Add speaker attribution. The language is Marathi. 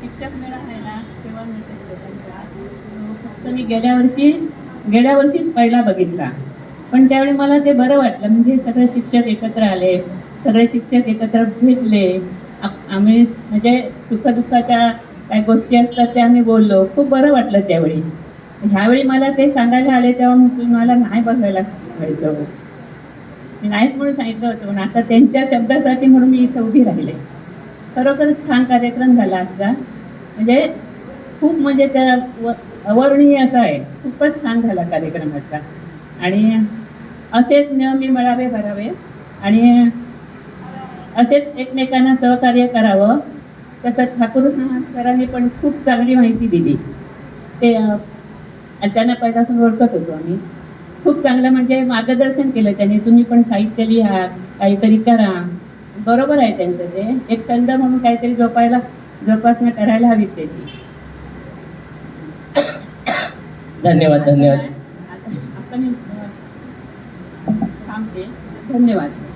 Speaker 1: शिक्षक मेळा आहे ना सेवा मिळते फक्त मी गेल्या वर्षी गेल्या वर्षी पहिला बघितला. पण त्यावेळी मला ते बरं वाटलं. म्हणजे सगळे शिक्षक एकत्र आले सगळे शिक्षक एकत्र भेटले. आप- आम्ही म्हणजे सुखदुःखाच्या काय गोष्टी असतात त्या आम्ही बोललो. खूप बरं वाटलं त्यावेळी. ह्यावेळी मला ते सांगायला आले तेव्हा मग मला नाही बघायला व्हायचं मी नाहीच म्हणून सांगितलं होतं पण आता त्यांच्या शब्दासाठी म्हणून मी इथं उभी राहिले. खरोखरच छान कार्यक्रम झाला आजचा. म्हणजे खूप म्हणजे त्या व- अवर्णनीय असा आहे. खूपच छान झाला कार्यक्रम आजचा. आणि असेच नेहमी मिळावे भरावे. आणि असेच एकमेकांना सहकार्य करावं. तसं ठाकूर सरांनी पण खूप चांगली माहिती दिली. ते आणि त्यांना पहिल्यापासून ओळखत होतो आम्ही. खूप चांगलं म्हणजे मार्गदर्शन केलं त्यांनी. तुम्ही पण साहित्य लिहा काहीतरी करा. बरोबर आहे त्यांचं ते. एक छंद म्हणून काहीतरी जोपायला जोपासना करायला हवी त्याची
Speaker 2: धन्यवाद धन्यवाद.
Speaker 1: आता आता मी अं, थांबते. धन्यवाद.